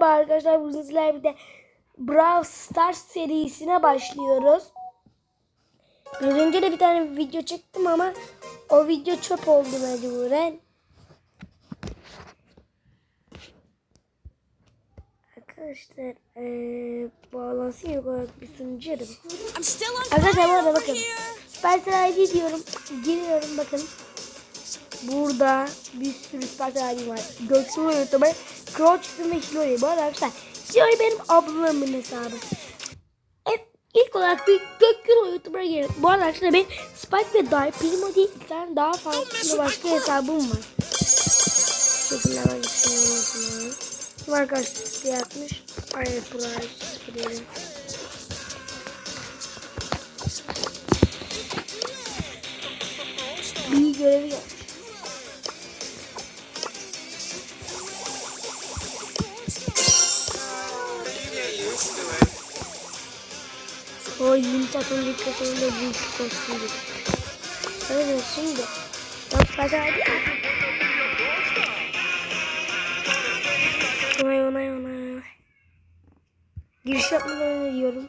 Merhaba arkadaşlar. Bugün sizlerle birlikte Brawl Stars serisine başlıyoruz. Biraz önce de bir tane video çektim ama o video çöp oldu mecburen. Arkadaşlar eee bağlansın yok olarak bir sunucu aradım. Arkadaşlar bu arada bakın. Supercell ID diyorum. Giriyorum bakın. Burada bir sürü Supercell ID var. Göksu'nun YouTube'u, Crouch'un ve Hilo'yu. Bu arada arkadaşlar Hilo'yu benim ablamın hesabı. Evet, ilk olarak bir Göksu'nun YouTube'a girelim. Bu arada arkadaşlar benim Spike ve Dar Primo diye iki tane daha farklı başka hesabım var. Bu şekilde ben düşünüyorum. Bu arkadaşlar siteye atmış. Aynen buraya sıfırlayalım. Bir görevi gelmiş. O 20 saat önceki sonunda bu iki kostüm Evet şimdi. Hadi hadi. Onay onay onay. Giriş yapmadan diyorum.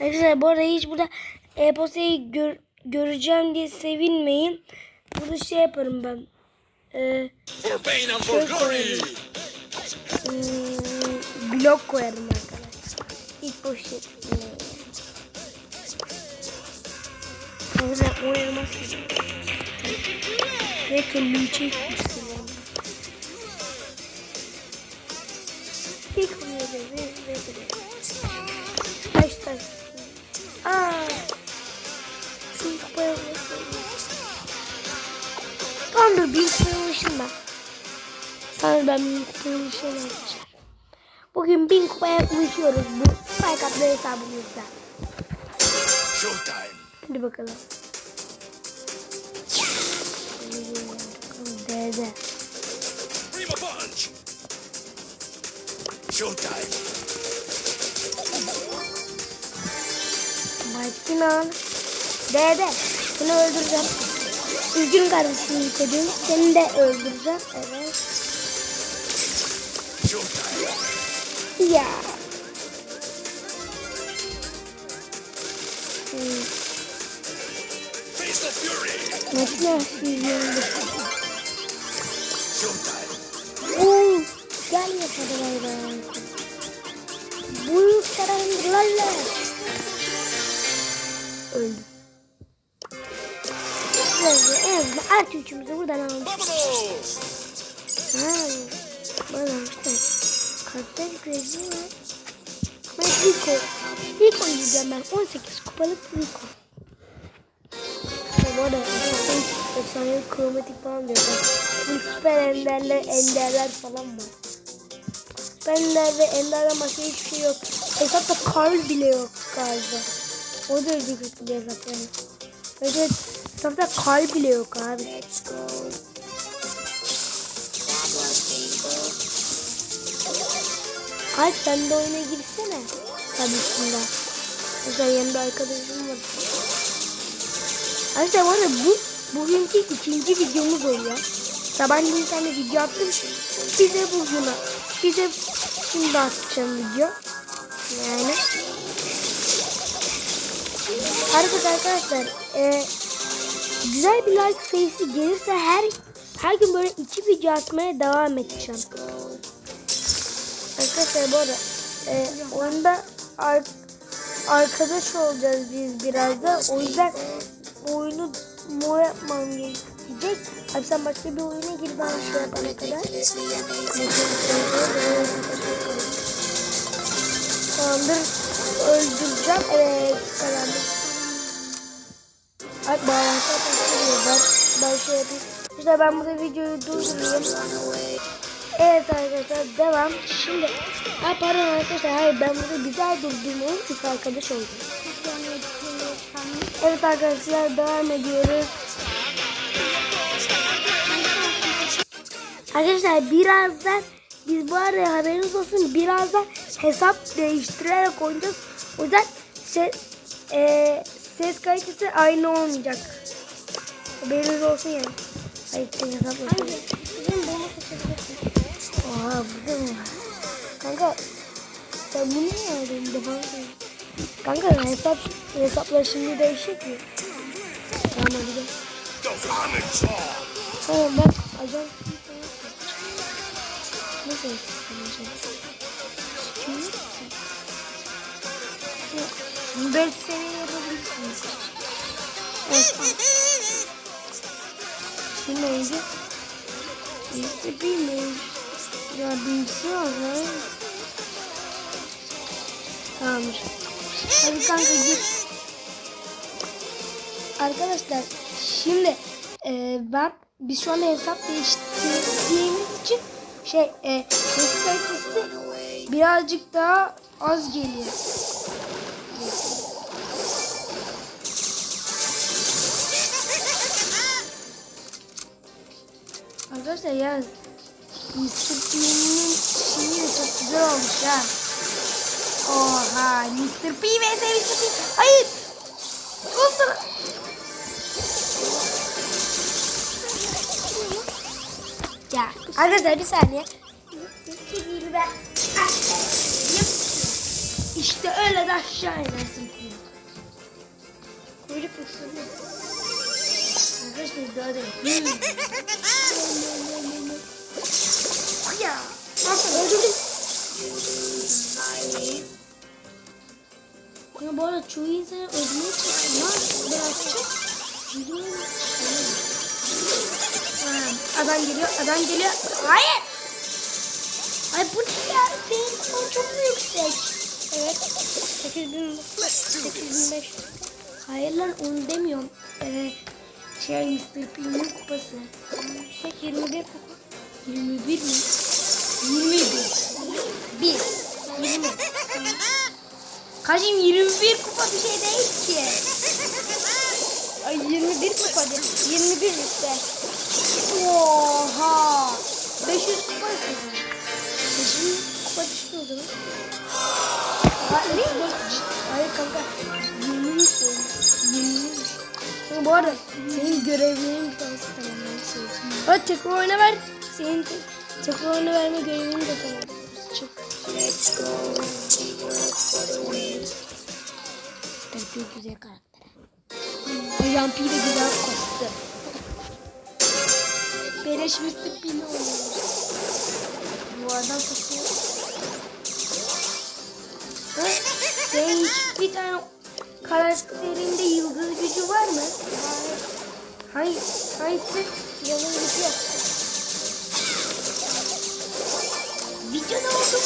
Arkadaşlar bu arada hiç burada e-postayı gör, göreceğim diye sevinmeyin. Burada şey yaparım ben. Ee, koyalım. hmm, blok koyarım arkadaşlar. Hiç boş etmeyin. Arkadaşlar oynamaz ki. Ve kendimi çekmişsin. İlk oyunu ve ve ve. Kaç tane? Aa. Şu kupaya bir kupaya ulaşayım ben. Bin kupaya arkadaşlar. Bugün bin kupaya ulaşıyoruz bu Spike adlı hesabımızda. Showtime. Hadi bakalım. Dede. Prima punch. Showtime. Martinan. Dede. Seni öldüreceğim. Üzgün kardeşim yıkadığım. Seni de öldüreceğim. Evet. Showtime. Ya. Yüzündü. Showtime. Oo, gel yapalım hayvan. Bu karanlıklarla. Öldüm. En azından artı üçümüzü buradan almış. Bubbles. Ha, bana işte kartlar görevi var. Ben Rico. Rico yiyeceğim ben. 18 kupalık Rico. Bu arada efsane, kromatik falan diyor. Bu süper enderler, enderler falan var. Süper ender ve enderden başka hiçbir şey yok. Hesapta Karl bile yok galiba. O derece kötü bir hesap yani. Öyle hesapta Karl bile yok abi. Alp sen de oyuna girsene. Tabii şimdi. Mesela yanımda arkadaşım var. Arkadaşlar bu arada bu bugünkü ikinci videomuz oluyor. Sabahleyin bir tane video attım. Bir de bugün bir de şimdi atacağım video. Yani. Arkadaşlar arkadaşlar e, güzel bir like sayısı gelirse her her gün böyle iki video atmaya devam edeceğim. Arkadaşlar bu arada e, oyunda ar- arkadaş olacağız biz biraz da. O yüzden oyunu mo yapmam gerekecek. Abi sen başka bir oyuna gir ben şey yapana kadar. Tamamdır. Öldüreceğim. Evet. Kazandım. Ay bağlantı başlıyor. Ben, ben şey yapayım. İşte ben burada videoyu durdurayım. Evet arkadaşlar devam. Şimdi ha pardon arkadaşlar hayır ben burada güzel durdurmayayım çünkü arkadaş oldum. Evet arkadaşlar devam ediyoruz. Arkadaşlar birazdan biz bu arada haberiniz olsun birazdan hesap değiştirerek oynayacağız. O yüzden ses, e, ses kalitesi aynı olmayacak. Haberiniz olsun yani. Hayır hesap olsun. Sizin bunu seçebilirsiniz. Kanka sen bunu niye aldın? Defa Kanka hesap hesaplar şimdi değişik mi? Tamam hadi gel. Tamam bak ajan Nasıl yapıyorsun? 5 seviye yapabilirsiniz. Evet. Şimdi neydi? İşte bilmiyorum. Var ha. Tamamdır. Hadi kanka git. Arkadaşlar şimdi e, ben biz şu anda hesap değiştirdiğimiz için şey e, ses kalitesi birazcık daha az geliyor. Arkadaşlar yani Mr. P'nin şeyi de çok güzel olmuş ha. Oha Mr. P vs Mr. P. Hayır. Olsun. Ya arkadaşlar bir saniye. İşte öyle de aşağı inersin. Kuyruk musun? Arkadaşlar da Ya nasıl öldürdüm? Ya bu arada çoğu insanı öldürmeye çalışıyor ama birazcık yürüyor. Adam geliyor, adam geliyor. Hayır! Ay bu ne ya? Senin kupon çok yüksek? Evet. 8000 8500. Hayır lan onu demiyorum. Ee, şey Mr. P'nin kupası. Şey 21 kupa. 21 mi? 21. 1. 20. Kaçım 21 kupa bir şey değil ki. Ay 21 kupa değil. 21 işte. Oha. 500 kupa istedim. 500 kupa düştü o zaman. Hayır, Hayır kanka. 20 istedim. 20 Ama bu arada senin görevlerin bir tanesi tamamlanmış. Hadi tekrar oyna ver. Senin te oyna verme görevini de tamamlanmış. Çık. Let's go. P güzel karakter. P de güzel kostüm. Beleş Mr. P'ni oynuyor. Duvardan satıyor. Ha? Senin hiçbir tane karakterinde yıldız gücü var mı? Hayır. Hangisi? Yıldız gücü yok. E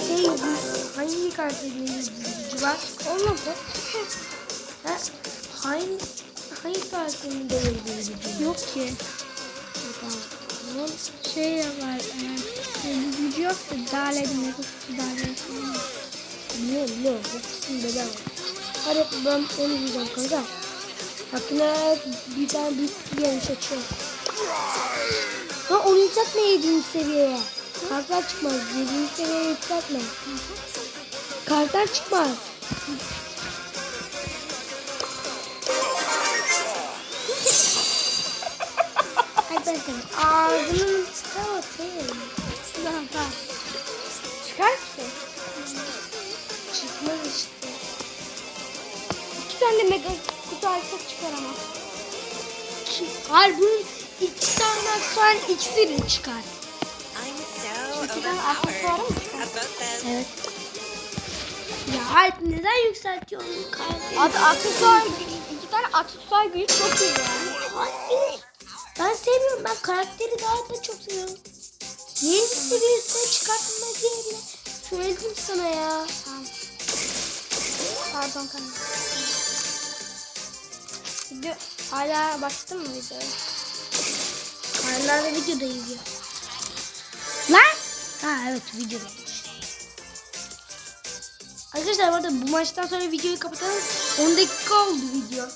şey hangi karakterin yüzücü var? Olmadı. ha? Hangi hangi karakterin de yüzücü yok ki? Tamam. Şey var. E, gücü yok da dağledim. Dağledim. Biliyorum biliyorum. Hepsini bedava. Hadi ben onu diyeceğim kanka. Hakkına bir tane büyük bir yanlış açıyor. Ha onu yükseltme 7. seviyeye. Kartlar çıkmaz. 7. seviyeye yükseltme. Kartlar çıkmaz. Ay ben senin ağzının kapatayım. Tamam tamam. Çıkar ki. Çıkmaz işte. İki tane de mega kutu açsak çıkar ama. Hayır bunun iki tane aksuar iksiri çıkar. I'm so İki tane aksesuarı mı overpowered. çıkar? Evet. Ya Alp neden yükseltiyorsun kardeşim? At aksesuar iki tane aksesuar gücü çok iyi yani. Hayır. Ben seviyorum. Ben karakteri daha da çok seviyorum. Yeni bir seviyesine çıkartma yerine söyledim sana ya. Tamam. Pardon kanka. Video hala başladın mı videoya? Hala da videodayız ya. Lan! Ha evet videodayız. Arkadaşlar bu arada bu maçtan sonra videoyu kapatalım. 10 dakika oldu video.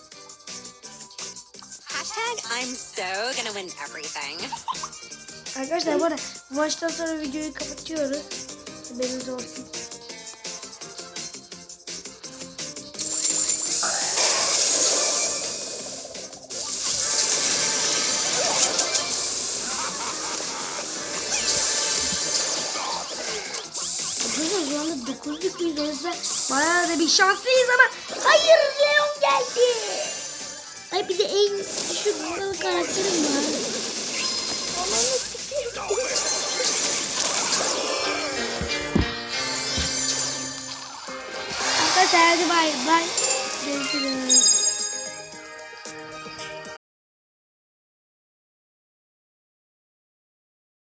Tag, I'm so gonna win everything. Arkadaşlar bu arada maçtan sonra videoyu kapatıyoruz. Haberiniz olsun. Arkadaşlar şu anda 9 yüklüyüz o yüzden bayağı da bir şanslıyız ama en düşük numaralı karakterim var. Arkadaşlar hadi bay bay. Görüşürüz.